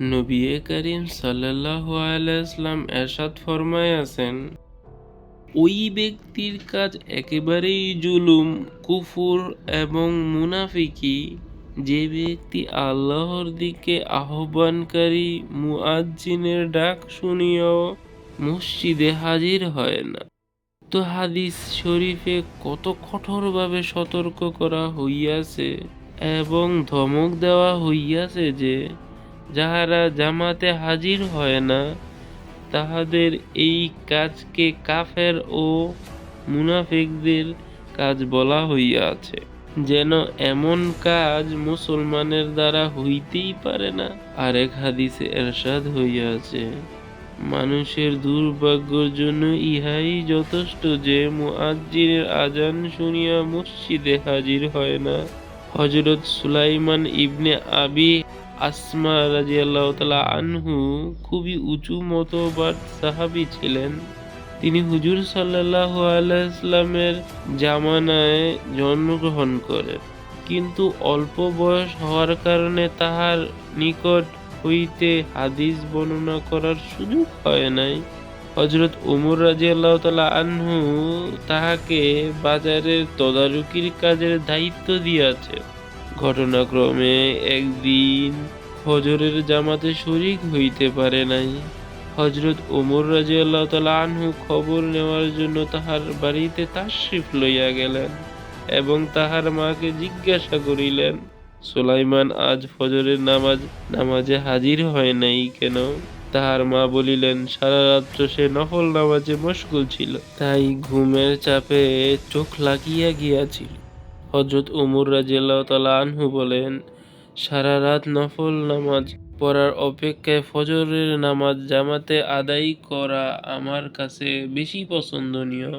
নবী করিম সাল্লাল্লাহু আলাইসাল্লাম এরশাদ ফরমায়াছেন, ওই ব্যক্তির কাজ একেবারেই জুলুম, কুফুর এবং মুনাফিকি। যে ব্যক্তি আল্লাহর দিকে আহ্বানকারী মুআজ্জিনের ডাক শুনিয়াও মসজিদে হাজির হয় না। তো হাদিস শরীফে কত কঠোরভাবে সতর্ক করা হইয়াছে এবং ধমক দেওয়া হইয়াছে যে যাহারা জামাতে হাজির হয় না, তাহাদের এই কাজকে কাফের ও মুনাফিকদের কাজ বলা হইয়াছে। যেন এমন কাজ মুসলমানের দ্বারা হইতেই পারে না। আরেক হাদিসে এরশাদ হইয়াছে, মানুষের দুর্ভাগ্যর জন্য ইহাই যথেষ্ট যে মুআজ্জিনের আজান শুনিয়া মসজিদে হাজির হয় না। হজরত সুলাইমান ইবনে আবি আসমা রাজিয়াল্লাহ তালা আনহু খুবই উঁচু মতবাদ সাহাবি ছিলেন। তিনি হুজুর সাল্লাহ আলাইসলামের জামানায় জন্মগ্রহণ করেন। কিন্তু অল্প বয়স হওয়ার কারণে তাহার নিকট হইতে হাদিস বর্ণনা করার সুযোগ হয় নাই। হজরত উমর রাজিয়াল্লাহ তালা আনহু তাহাকে বাজারের তদারকির কাজের দায়িত্ব দিয়াছে ঘটনাক্রমে একদিন ফজরের জামাতে শরিক হইতে পারে নাই। হজরত ওমর রাজিয়াল্লাহ তালা আনহু খবর নেওয়ার জন্য তাহার বাড়িতে তাশরিফ লইয়া গেলেন এবং তাহার মাকে জিজ্ঞাসা করিলেন, সুলাইমান, আজ ফজরের নামাজ, নামাজে হাজির হয় নাই কেন? তাহার মা বলিলেন, সারা রাত্র সে নফল নামাজে মশগুল ছিল, তাই ঘুমের চাপে চোখ লাগিয়া গিয়াছিল। হজরত উমর রাজিয়াল্লাহ তালা আনহু বলেন, সারা রাত নফল নামাজ পড়ার অপেক্ষায় ফজরের নামাজ জামাতে আদায় করা আমার কাছে বেশি পছন্দনীয়।